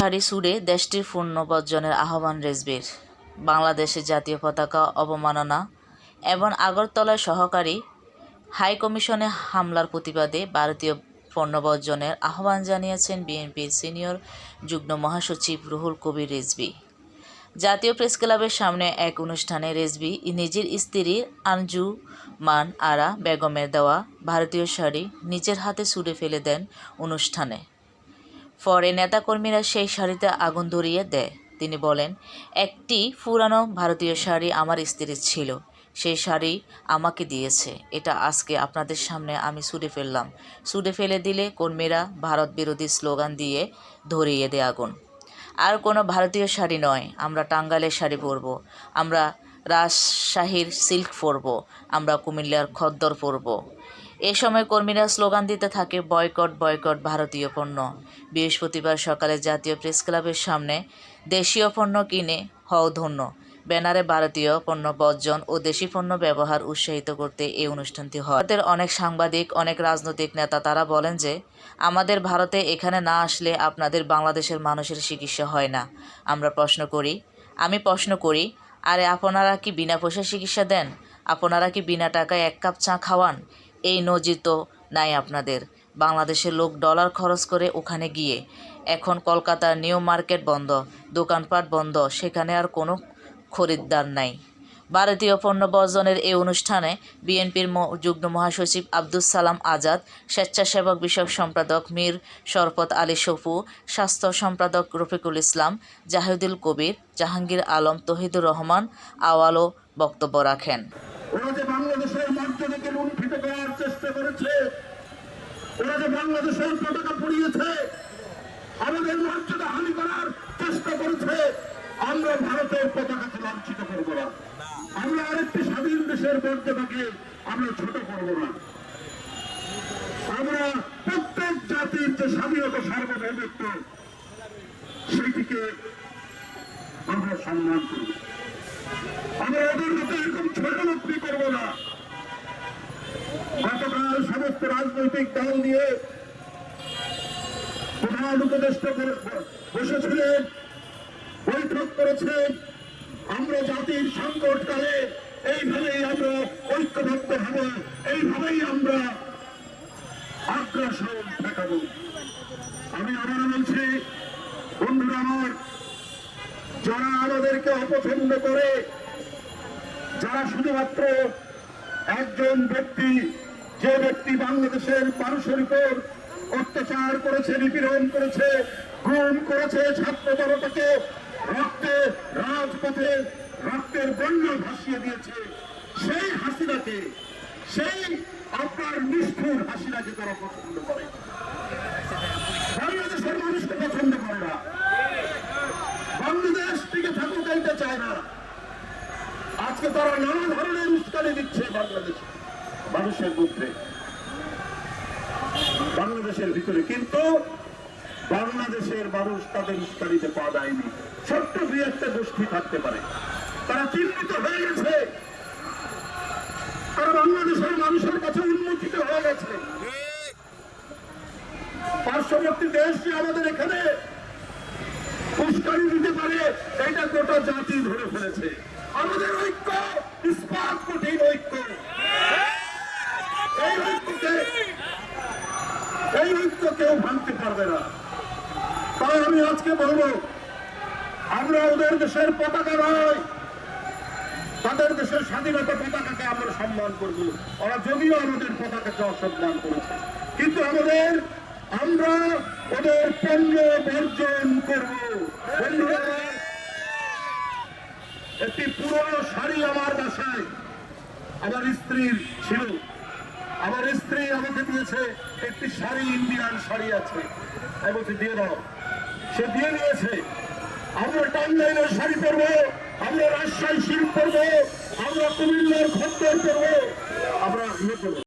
শাড়ি সুরে দেশটির পূর্ণ বর্জনের আহ্বান রেজবির। বাংলাদেশের জাতীয় পতাকা অবমাননা এবং আগরতলায় সহকারী হাই কমিশনে হামলার প্রতিবাদে ভারতীয় পণ্য বর্জনের আহ্বান জানিয়েছেন বিএনপির সিনিয়র যুগ্ম মহাসচিব রুহুল কবির রেজবি। জাতীয় প্রেস ক্লাবের সামনে এক অনুষ্ঠানে রেজবি নিজের স্ত্রী আনজু মান আরা বেগমের দেওয়া ভারতীয় শাড়ি নিজের হাতে ছুঁড়ে ফেলে দেন অনুষ্ঠানে। পরে নেতাকর্মীরা সেই শাড়িতে আগুন ধরিয়ে দেয়। তিনি বলেন, একটি পুরানো ভারতীয় শাড়ি আমার স্ত্রীর ছিল। সেই শাড়ি আমাকে দিয়েছে। এটা আজকে আপনাদের সামনে আমি ছুঁড়ে ফেললাম। ছুঁড়ে ফেলে দিলে কর্মীরা ভারত বিরোধী স্লোগান দিয়ে ধরিয়ে দেয় আগুন। আর কোনো ভারতীয় শাড়ি নয়। আমরা টাঙ্গাইলের শাড়ি পরব। আমরা রাজশাহীর সিল্ক পরব। আমরা কুমিল্লার খদ্দর পরব। এ সময় কর্মীরা স্লোগান দিতে থাকে, বয়কট বয়কট ভারতীয় পণ্য। বৃহস্পতিবার সকালে জাতীয় প্রেস ক্লাবের সামনে দেশীয় পণ্য কিনে হও ধন্য। ব্যানারে ভারতীয় পণ্য, বর্জন ও দেশি পণ্য ব্যবহার উৎসাহিত করতে এই অনুষ্ঠানটি হয়। ভারতের অনেক সাংবাদিক, অনেক রাজনৈতিক নেতা, তারা বলেন যে, আমাদের ভারতে এখানে না আসলে আপনাদের বাংলাদেশের মানুষের চিকিৎসা হয় না। আমরা প্রশ্ন করি, আমি প্রশ্ন করি, আরে আপনারা কি বিনা পয়সা চিকিৎসা দেন? আপনারা কি বিনা টাকায় এক কাপ চা খাওয়ান? এই নজির তো নাই আপনাদের। বাংলাদেশের লোক ডলার খরচ করে ওখানে গিয়ে। এখন কলকাতার নিউ মার্কেট বন্ধ, দোকানপাট বন্ধ, সেখানে আর কোনো খরিদ্দার নাই। ভারতীয় পণ্য বর্জনের এই অনুষ্ঠানে বিএনপির যুগ্ম মহাসচিব আব্দুস সালাম আজাদ, স্বেচ্ছাসেবক বিষয়ক সম্পাদক মীর শরফত আলী সফু, স্বাস্থ্য সম্পাদক রফিকুল ইসলাম, জাহিদুল কবির, জাহাঙ্গীর আলম, তহিদুর রহমান আওয়ালও বক্তব্য রাখেন। বাংলাদেশের করার চেষ্টা করেছে। ওরা যে বাংলাদেশের পতাকা পুড়িয়েছে, আমাদের মর্যাদা হানি করার চেষ্টা করেছে, আমরা ভারতের পতাকাকে লাঞ্ছিত করব না। আমরা আরেকটি স্বাধীন দেশের মর্যাদাকে আমরা ছোট করব না। আমরা প্রত্যেক জাতির যে স্বাধীনতা, সার্বভৌমত্ব, সেটিকে আমরা সম্মান করব। আমরা ওদের মতো এরকম ছোট লোকটি করব না? সমস্ত রাজনৈতিক দল নিয়ে প্রধান উপদেষ্টা বসেছিলেন, বৈঠক করেছেন। আমরা জাতির সংকটকালে এইভাবেই আমরা ঐক্যবদ্ধ হব, এইভাবেই আমরা আগ্রাসন দেখাবো। আমি আবার বলছি, বন্ধুরা আমার, যারা আমাদেরকে অপছন্দ করে, যারা শুধুমাত্র একজন ব্যক্তি যে ব্যক্তি বাংলাদেশের মানুষের উপর অত্যাচার করেছে, নিপীড়ন করেছে, গুম করেছে ছাত্র জনতাকে রক্তে, রাজপথে, রক্তের বন্যা ভাসিয়ে দিয়েছে, সেই হাসিনাকে, সেই আপনার নিষ্ঠুর হাসিনাকে তারা পছন্দ করে। বাংলাদেশের মানুষকে পছন্দ করে না। বাংলাদেশ টিকে থাকুক এইটা চায় না। আজকে তারা নানা ধরনের উস্কানি দিচ্ছে বাংলাদেশ। মানুষের মধ্যে। বাংলাদেশের ভিতরে কিন্তু বাংলাদেশের মানুষ তাদের উস্কানিতে পাওয়া যায়নি ছোট্ট দুই একটা গোষ্ঠী থাকতে পারে। তারা চিহ্নিত হয়ে গেছে। তারা বাংলাদেশের মানুষের কাছে উন্মোচিত হয়ে গেছে। পার্শ্ববর্তী দেশ যে আমাদের এখানে উস্কানি দিতে পারে, এটা গোটা জাতি ধরে ফেলেছে। আমাদের ঐক্য, ইস্পাত কঠিন ঐক্য। এই ঐক্যকে এই ঐক্য কেউ ভাঙতে পারবে না। তাই আমি আজকে বলব, আমরা ওদের দেশের পতাকা নয়, তাদের দেশের স্বাধীনতা পতাকাকে আমরা সম্মান করব। ওরা যদিও আমাদের পতাকাকে অসম্মান করেছে, কিন্তু আমাদের, আমরা ওদের পণ্য বর্জন করব। একটি পুরনো শাড়ি আমার বাসায়, আমার স্ত্রীর ছিল। আমার স্ত্রী আমাকে দিয়েছে একটি শাড়ি, ইন্ডিয়ান শাড়ি আছে। আমি বলছি, দিয়ে দাও। সে দিয়ে দিয়েছে। আমরা টাঙ্গাইলের শাড়ি পরবো, আমরা রাজশাহী শিল্প করব আমরা কুমিল্লার খদ্দার করব আমরা ইয়ে করব।